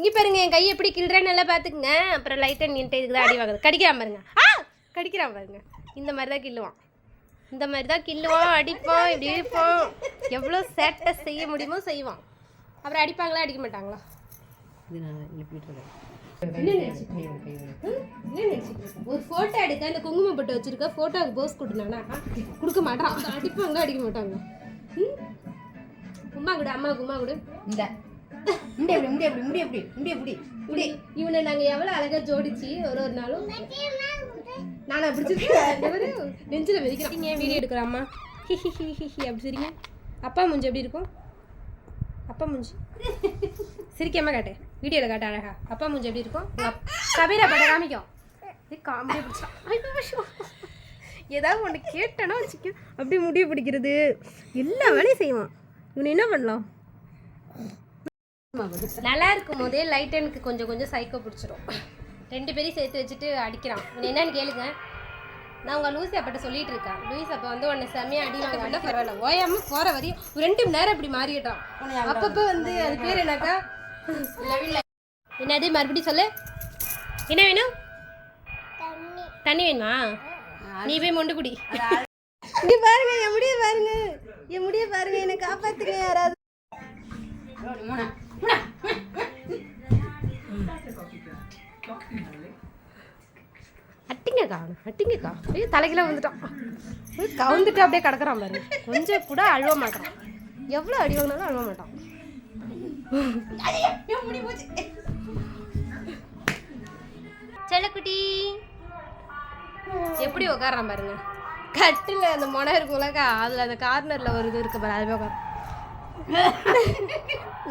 இங்கே பாருங்க என் கை எப்படி கிள்றேன்னு நல்லா பார்த்துக்குங்க. அப்புறம் லைட்டாக நின்ட்டு இதுக்கு தான் அடி வாங்குது கடிக்கிறான் பாருங்க. ஆ கடிக்கிறான் பாருங்க. இந்த மாதிரி தான் கிள்ளுவான். இந்த மாதிரி தான் கிள்ளுவான் அடிப்பான் இப்படி இருப்பான் எவ்வளோ சேட்டை செய்ய முடியுமோ செய்வான். அப்புறம் அடிப்பாங்களா அடிக்க மாட்டாங்களா? ஒரு போட்டோ எடுக்க அந்த குங்குமம் போட்டு வச்சிருக்க போட்டோவுக்கு போஸ் கொடுனானா கொடுக்க மாட்டான். அடிப்பாங்க அடிக்க மாட்டாங்க ம்? உம்மா கொடு அம்மா உம்மா கொடு. இந்த. முடி எப்படி முடி எப்படி முடி எப்படி முடி எப்படி இப்படி இவனை நாங்க எவ்வளவு அழகா ஜோடிச்சு ஒரு ஒரு நாளும். நானா பிடிச்சிருக்கேன் நெஞ்சில மிதிக்கிறேன். நீங்க வீடியோ எடுக்கிற அம்மா. ஹி ஹி ஹி ஹி ஹி அப்படி சரிங்க. அப்பா மூஞ்சி எப்படி இருக்கும்? அப்பா மூஞ்சி. சிரிக்காம காட்டு. வீடியோவில் காட்டு அழகா. அப்பா மூஞ்சி எப்படி இருக்கும்? கபீரா பட காமிக்கும். காமெடியாக பிடிச்சா ஏதாவது ஒன்று கேட்டேன்னா வச்சுக்க. அப்படியே முடிய பிடிக்கிறது. எல்லா வேலையும் செய்வான். இவனை என்ன பண்ணலாம்? நல்லா இருக்கும் போதே லைட் எனக்கு கொஞ்சம் கொஞ்சம் சைக்கோ பிடிச்சிரும். ரெண்டு பேரையும் சேர்த்து வச்சுட்டு அடிக்கிறான். என்னன்னு கேளுங்க. நான் உங்கள் லூசி அப்பாட்ட சொல்லிட்டு இருக்கேன். லூயிஸ் அப்பா வந்து உன்னை செம்மையாக அடி வாங்க பரவாயில்ல. ஓயாம போகிற வரையும் ஒரு ரெண்டு மணி நேரம் இப்படி மாறிட்டான். அப்பப்போ வந்து அது பேர் என்னக்கா? என்னது? மறுபடியும் சொல்லு. என்ன வேணும்? தண்ணி. வேணுமா? நீ போய் மொண்டு குடி. இங்க பாருங்க என் முடிய பாருங்க. என் முடிய பாருங்க. என்னை காப்பாத்துங்க யாராவது. அட்டிங்கக்கா அட்டிங்கக்கா அப்படியே தலைக்கில வந்துட்டான் கவுந்துட்டு அப்படியே கிடக்குறான் பாரு. கொஞ்சம் கூட அழுவ மாட்டான். எவ்வளோ அடி வாங்கினாலும் அழுவ மாட்டான். செல்லக்குட்டி. எப்படி உட்காரான் பாருங்க. கட்டில் அந்த முனை இருக்கும்லக்கா அதில் அந்த கார்னரில் ஒரு இது இருக்கு பாரு அதுவே உட்கார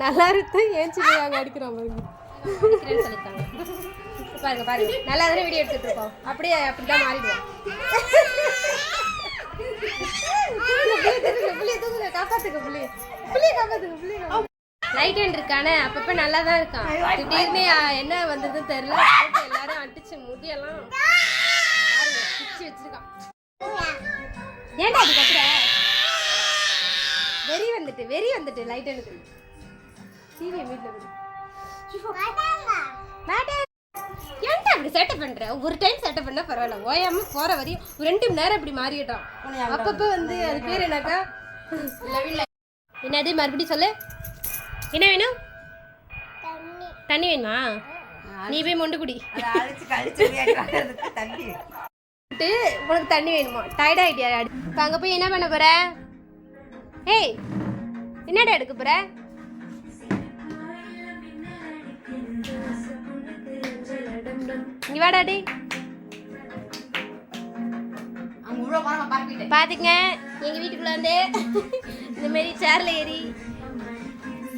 நல்லா இருக்கு. ஏன் சின்ன அடிக்கிறான் பாருங்க. சொல்லியிருக்காங்க. பாருங்க பாருங்க. நல்லா தானே வீடியோ எடுத்துட்டு இருக்கோம் அப்படியே அப்படிதான் மாறிடுவோம். காப்பாத்துக்க புள்ளி புள்ளிய. காப்பாத்துக்க ஹேண்ட் இருக்கானே அப்பப்ப நல்லா தான் இருக்கான். திடீர்னு என்ன வந்ததுன்னு தெரியல. எல்லாரும் அடிச்சு முடியெல்லாம் பிச்சு வச்சிருக்கான். ஏன்டா அது கத்துற? வெறி வந்துட்டு வெறி வந்துட்டு லைட் ஹேண்டுக்கு டிவியை வீட்டில் விடு. மேடம் அப்படி செட்டப் பண்ற. ஒரு டைம் செட்டப் பண்ணா பரவாயில்ல. ஓயாம போற வரையும் ஒரு ரெண்டு மணி நேரம் இப்படி மாறிட்டான் அப்பப்போ வந்து அது பேர் என்னக்கா? என்னது மறுபடியும் சொல்லு. என்ன வேணும்? தண்ணி. வேணுமா? நீ போய் மொண்டு குடி. உனக்கு தண்ணி வேணுமா? டயர்ட் ஆகிட்டியா இப்போ அங்கே போய் என்ன பண்ண போற? ஏய் என்னடா எடுக்க போற? இங்க வாடா டேய். அவங்க இவ்வளோ பணமாக பரப்பிட்டேன். பாத்துங்க எங்க வீட்டுக்குள்ள வந்து இந்த மாதிரி சேர்ல ஏறி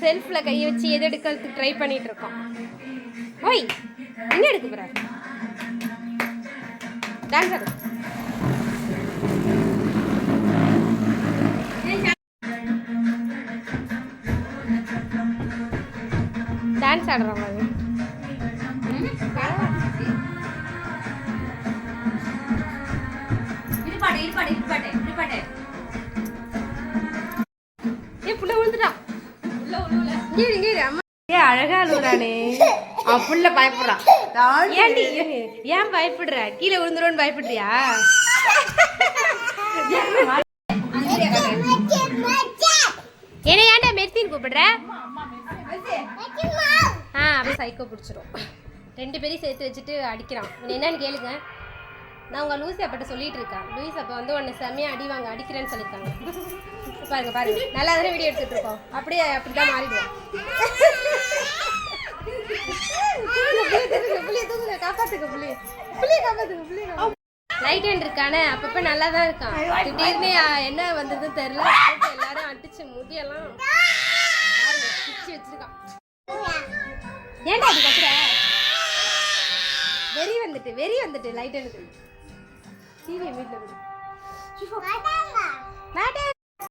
செல்ஃப்ல கையை வச்சு எது எடுக்கிறதுக்கு ட்ரை பண்ணிட்டு இருக்கோம். ஓய் என்ன எடுக்க போற டான்ஸ் ஆடு. டான்ஸ் ஆடுற அழகா அழுகுறானே புள்ள பயப்படுறான் ஏன்டி ஏன் பயப்படுற? கீழே விழுந்துருவோன்னு பயப்படுறியா? என்ன ஏன்டா மெர்த்தின்னு கூப்பிடுற? ஆ அப்படியே சைக்கோ பிடிச்சிரும். ரெண்டு பேரையும் சேர்த்து வச்சுட்டு அடிக்கிறான். என்னன்னு கேளுங்க. நான் உங்கள் லூசி அப்பட்ட சொல்லிட்டு இருக்கேன் லூயிஸ் அப்போ வந்து உன்னை செம்மையாக அடி வாங்க அடிக்கிறேன்னு சொல்லியிருக்காங்க. பாருங்க பாருங்க. நல்லா தானே வீடியோ எடுத்துட்டு இருக்கோம். அப்படியே அப்படிதான் மாறிடுவோம். புள்ளிய புள்ளி லைட் ஹேண்ட் இருக்கானே அப்பப்போ நல்லா தான் இருக்கான். திடீர்னு என்ன வந்ததுன்னு தெரியல. எல்லாரும் அடிச்சு முடியெல்லாம் பிச்சு வச்சிருக்கான். ஏன்டா அது கத்துற? வெறி வந்துட்டு வெறி வந்துட்டு லைட் ஹேண்டுக்கு டிவியை வீட்டில் விடு மேடம்